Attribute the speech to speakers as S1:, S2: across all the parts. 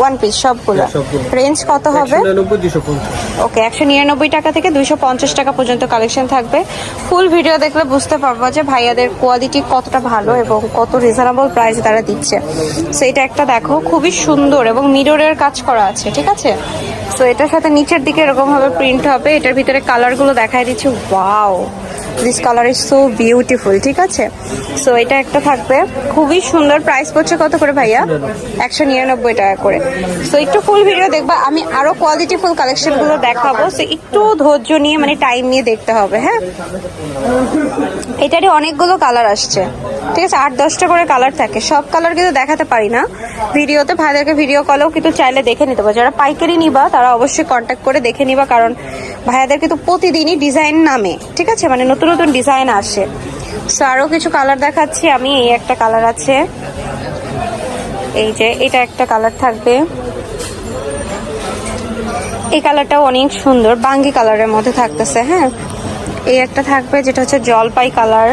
S1: One piece
S2: সবগুলো। Range কত হবে? ওকে একশো নিরানব্বই টাকা থেকে দুইশো পঞ্চাশ টাকা পর্যন্ত কালেকশন থাকবে। ফুল ভিডিও দেখলে বুঝতে পারব যে ভাইয়াদের কোয়ালিটি কতটা ভালো এবং কত রিজনেবল প্রাইস তারা দিচ্ছে। সো এটা একটা দেখো খুবই সুন্দর এবং মিররের কাজ করা আছে ঠিক আছে? সো এটার সাথে নিচের দিকে এরকম ভাবে প্রিন্ট হবে। এটার ভিতরে কালারগুলো দেখাই দিচ্ছে। Wow this colour is so beautiful ঠিক আছে? সো এটা একটা থাকবে। খুবই সুন্দর। প্রাইস পড়ছে কত করে ভাইয়া? একশো নিরানব্বই টাকা করে। সো একটু ফুল ভিডিও দেখবা। আমি আরও কোয়ালিটি ফুল কালেকশনগুলো দেখাবো। সো একটু ধৈর্য নিয়ে মানে টাইম নিয়ে দেখতে হবে হ্যাঁ? এটারই অনেকগুলো কালার আসছে। ঠিক আছে, আট, দশটা করে কালার থাকে। সব কালার কিন্তু দেখাতে পারি না। ভিডিওতে ভাইদেরকে ভিডিও কলেও কিন্তু চাইলে দেখে নিতে পারো। যারা পাইকারি নিবা, তারা অবশ্যই কন্ট্যাক্ট করে দেখে নিবা, কারণ ভাইয়াদের কিন্তু প্রতিদিনই ডিজাইন নামে। ঠিক আছে? মানে নতুন নতুন ডিজাইন আসে। সো আরও কিছু কালার দেখাচ্ছি। আমি এই একটা কালার আছে। এই যে এটা একটা কালার থাকবে। এই কালারটাও অনেক সুন্দর বাঙ্গি কালারের মধ্যে থাকতেছে হ্যাঁ? এই একটা থাকবে যেটা হচ্ছে জলপাই কালার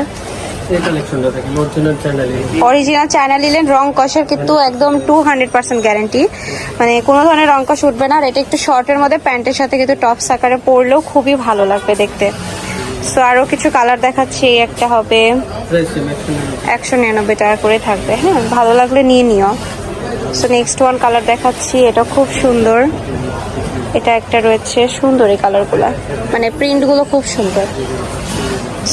S1: অরিজিনাল
S2: চায়না লিলেন রং কষের কিন্তু একদম টু হান্ড্রেড পার্সেন্ট গ্যারান্টি মানে কোনো ধরনের রং কষ উঠবে না আর এটা একটু শর্টের মধ্যে প্যান্টের সাথে কিন্তু টপ আকারে পরলেও খুবই ভালো লাগবে দেখতে। সো আরও কিছু কালার দেখাচ্ছি, একটা হবে
S1: একশো নিরানব্বই
S2: টাকা করে থাকবে। হ্যাঁ ভালো লাগলে নিয়ে নিও। সো নেক্সট ওয়ান কালার দেখাচ্ছি, এটা খুব সুন্দর। এটা একটা রয়েছে সুন্দর এই কালারগুলো মানে প্রিন্টগুলো খুব সুন্দর।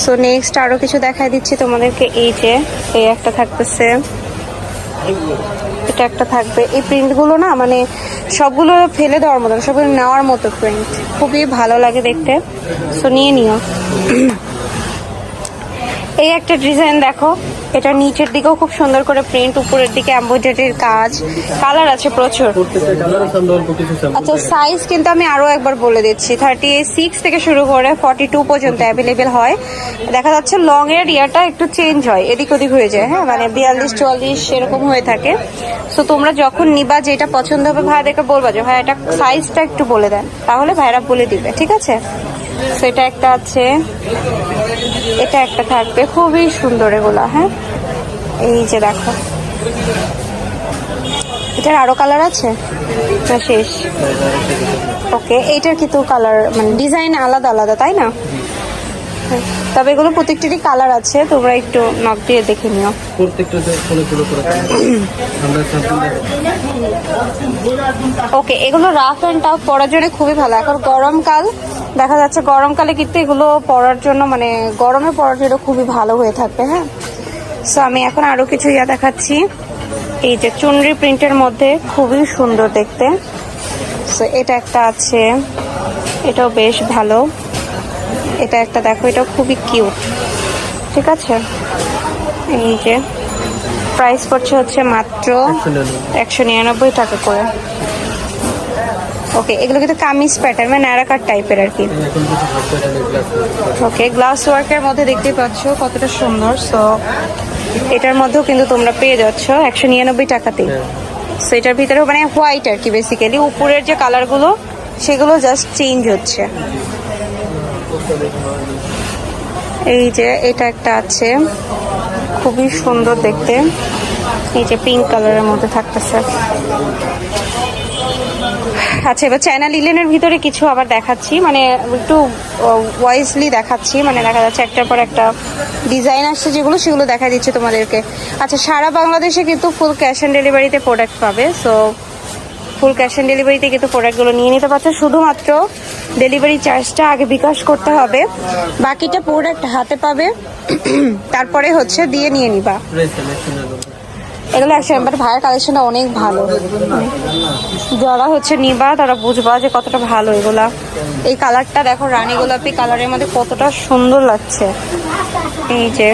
S2: সো নেক্সট আরও কিছু দেখাই দিচ্ছি তোমাদেরকে, এই যে, এই একটা থাকতেছে। এটা একটা থাকবে। এই প্রিন্টগুলো না মানে সবগুলো ফেলে দেওয়ার মতো সবগুলো নেওয়ার মতো প্রিন্ট খুবই ভালো লাগে দেখতে। সো নিয়ে নিও। এই একটা ডিজাইন দেখো। এটা নিচের দিকেও খুব সুন্দর করে প্রিন্ট উপরের দিকে এমব্রয়ডারির কাজ কালার আছে প্রচুর। আচ্ছা সাইজ কিন্তু আমি আরও একবার বলে দিচ্ছি। থার্টি সিক্স থেকে শুরু করে ফর্টি টু পর্যন্ত অ্যাভেলেবেল হয়। দেখা যাচ্ছে লং এর ইয়ারটা একটু চেঞ্জ হয়, এদিক ওদিক হয়ে যায় হ্যাঁ? মানে বিয়াল্লিশ, চুয়াল্লিশ এরকম হয়ে থাকে। সো তোমরা যখন নিবা, যেটা পছন্দ হবে ভাইয়াদেরকে বলবা যে, ভাই, এটা সাইজটা একটু বলে দেন। তাহলে ভাইরা বলে দিবে, ঠিক আছে? সো এটা একটা আছে, এটা একটা থাকবে। খুবই সুন্দর এগুলা হ্যাঁ? এই যে দেখো। এটার আরও কালার আছে? না, শেষ? ওকে এইটার কিন্তু কালার মানে ডিজাইন আলাদা আলাদা, তাই না? তবে এগুলো প্রত্যেকটিরই কালার আছে, তোমরা একটু নক দিয়ে দেখে নিও। ওকে এগুলো রাফ অ্যান্ড টাফ পরার জন্য খুবই ভালো। এখন গরমকাল দেখা যাচ্ছে গরমকালে কিন্তু এগুলো পরার জন্য মানে গরমে পরার জন্য খুবই ভালো হয়ে থাকবে হ্যাঁ? সো আমি এখন আরও কিছু ইয়া দেখাচ্ছি। এই যে চুনরি প্রিন্টের মধ্যে খুবই সুন্দর দেখতে। সো এটা একটা আছে। এটাও বেশ ভালো। এটা একটা দেখো এটা খুবই কিউট। ঠিক আছে? এই যে প্রাইস পড়ছে হচ্ছে মাত্র
S1: একশো নিরানব্বই
S2: টাকা করে। ওকে এগুলো কিন্তু কামিজ প্যাটার্ন মানে ন্যারাকার টাইপের আর কি। ওকে গ্লাস ওয়ার্কের মধ্যে দেখতে পাচ্ছ কতটা সুন্দর। সো এটার মধ্যেও কিন্তু তোমরা পেয়ে যাচ্ছ একশো নিরানব্বই টাকাতেই। সো এটার ভিতরে মানে হোয়াইট আর কি বেসিক্যালি উপরের যে কালারগুলো সেগুলো জাস্ট চেঞ্জ হচ্ছে। এই যে এটা একটা আছে, খুবই সুন্দর দেখতে। এই যে পিঙ্ক কালারের মধ্যে থাকতেছে। আচ্ছা এবার চ্যানেল লিলেনের ভিতরে কিছু আবার দেখাচ্ছি। মানে একটু ওয়াইজলি দেখাচ্ছি। মানে দেখা যাচ্ছে একটার পর একটা ডিজাইন আসছে যেগুলো, সেগুলো দেখা দিচ্ছে তোমাদেরকে। আচ্ছা সারা বাংলাদেশে কিন্তু ফুল ক্যাশ অন ডেলিভারিতে প্রোডাক্ট পাবে। সো ফুল ক্যাশ অন ডেলিভারিতে কিন্তু প্রোডাক্টগুলো নিয়ে নিতে পারছ। শুধুমাত্র ডেলিভারি চার্জটা আগে বিকাশ করতে হবে। বাকিটা প্রোডাক্ট হাতে পাবে। তারপরে হচ্ছে দিয়ে নিয়ে নিবা। এগুলো একশো বাট ভাইয়ের কালেকশনটা অনেক ভালো। যারা হচ্ছে নিবা তারা বুঝবা যে কতটা ভালো এগুলা। এই কালারটা দেখো রানী গোলাপি কালারের মধ্যে কতটা সুন্দর লাগছে। এই যে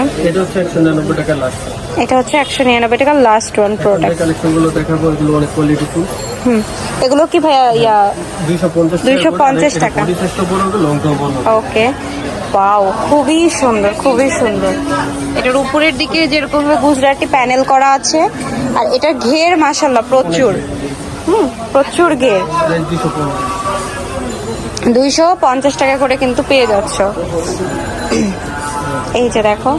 S1: এটা হচ্ছে একশো নিরানব্বই টাকা লাস্ট
S2: টাকার ওয়ান প্রোডাক্ট
S1: দেখাবো এগুলো অনেক
S2: হুম এগুলো কি ভাইয়া ইয়া?
S1: দুইশো পঞ্চাশ
S2: টাকা। ওকে পাও খুবই সুন্দর খুবই সুন্দর। এটার উপরের দিকে যেরকম গুজরাটি প্যানেল করা আছে, আর এটার ঘের মাসাল্লাহ প্রচুর। হুম, প্রচুর ঘের।
S1: দুইশো পঞ্চাশ
S2: টাকা করে কিন্তু পেয়ে যাচ্ছ। এই যে দেখো,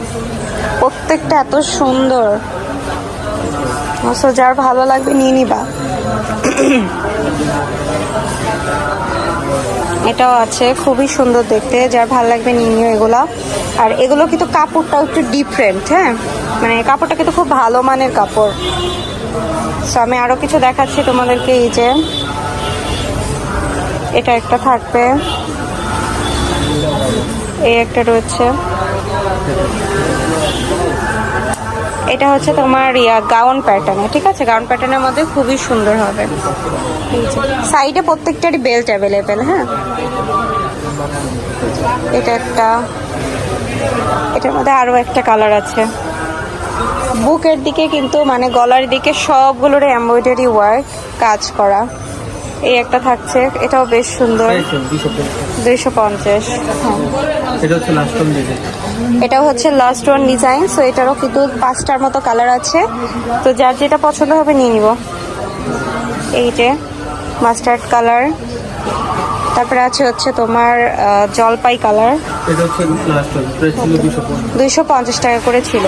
S2: প্রত্যেকটা এত সুন্দর। সো যার ভালো লাগবে নিয়ে নিবা। এটাও আছে, খুবই সুন্দর দেখতে। যার ভালো লাগবে নিয়ে নিও এগুলা। আর এগুলো কিন্তু কাপড়টাও একটু ডিফারেন্ট হ্যাঁ? মানে কাপড়টা কিন্তু খুব ভালো মানের কাপড়। সো আমি আরও কিছু দেখাচ্ছি তোমাদেরকে, এই যে। এটা একটা থাকবে। এই একটা রয়েছে। এটা হচ্ছে তোমার ইয়া গাউন প্যাটার্নে ঠিক আছে? গাউন প্যাটার্নের মধ্যে খুবই সুন্দর হবে। সাইডে প্রত্যেকটারই বেল্ট অ্যাভেলেবেল হ্যাঁ? এটা একটা, এটার মধ্যে আরও একটা কালার আছে। বুকের দিকে কিন্তু মানে গলার দিকে সবগুলোর এমব্রয়ডারি ওয়ার্ক কাজ করা। এই একটা থাকছে এটাও বেশ সুন্দর। দুইশো পঞ্চাশ।
S1: এটা হচ্ছে লাস্ট
S2: এটাও হচ্ছে লাস্ট ওয়ান ডিজাইন সো এটারও কিন্তু পাঁচটার মতো কালার আছে। তো যার যেটা পছন্দ হবে নিয়ে নিব। এই যে মাস্টার্ড কালার তারপরে আছে হচ্ছে তোমার জলপাই কালার দুইশো পঞ্চাশ টাকা করে ছিল।